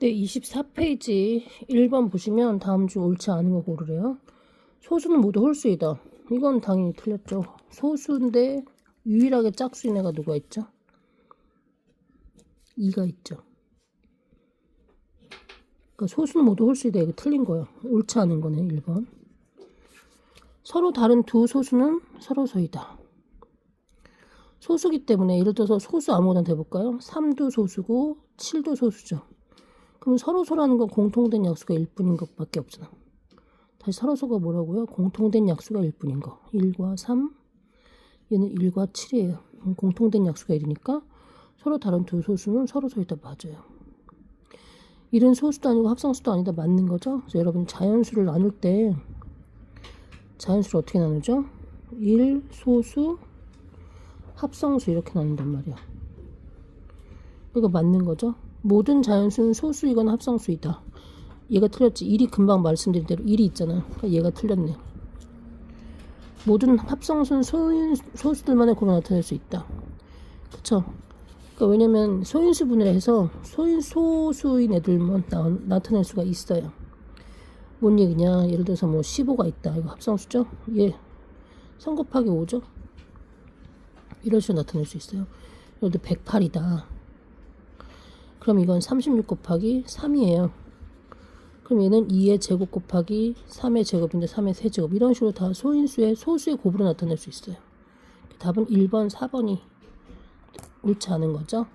네, 24페이지 1번 보시면 다음 중 옳지 않은 거 고르래요. 소수는 모두 홀수이다. 이건 당연히 틀렸죠. 소수인데 유일하게 짝수인 애가 누가 있죠? 2가 있죠. 그러니까 소수는 모두 홀수이다. 이거 틀린 거예요. 옳지 않은 거네, 1번. 서로 다른 두 소수는 서로 소이다. 소수기 때문에 예를 들어서 소수 아무거나 대볼까요? 3도 소수고 7도 소수죠. 그럼 서로소라는 건 공통된 약수가 1뿐인 것밖에 없잖아. 다시 서로소가 뭐라고요? 공통된 약수가 1뿐인 거. 1과 3, 얘는 1과 7이에요. 공통된 약수가 1이니까 서로 다른 두 소수는 서로소이다 맞아요. 1은 소수도 아니고 합성수도 아니다 맞는 거죠. 그래서 여러분 자연수를 나눌 때 자연수를 어떻게 나누죠? 1 소수 합성수 이렇게 나눈단 말이야. 이거 맞는 거죠? 모든 자연수는 소수이거나 합성수이다. 얘가 틀렸지. 1이 금방 말씀드린 대로 1이 있잖아. 그러니까 얘가 틀렸네. 모든 합성수는 소인, 소수들만의 고로 나타낼 수 있다. 그쵸? 그러니까 왜냐면 소인수 분해해서 소인 소수인 애들만 나, 나타낼 수가 있어요. 뭔 얘기냐? 예를 들어서 뭐 15가 있다. 이거 합성수죠? 얘3 곱하기 5죠? 이런 식으로 나타낼 수 있어요. 예를 들어 108이다. 그럼 이건 36 곱하기 3이에요. 그럼 얘는 2의 제곱 곱하기 3의 제곱인데 3의 세제곱 이런 식으로 다 소인수의 소수의 곱으로 나타낼 수 있어요. 답은 1번, 4번이 옳지 않은 거죠.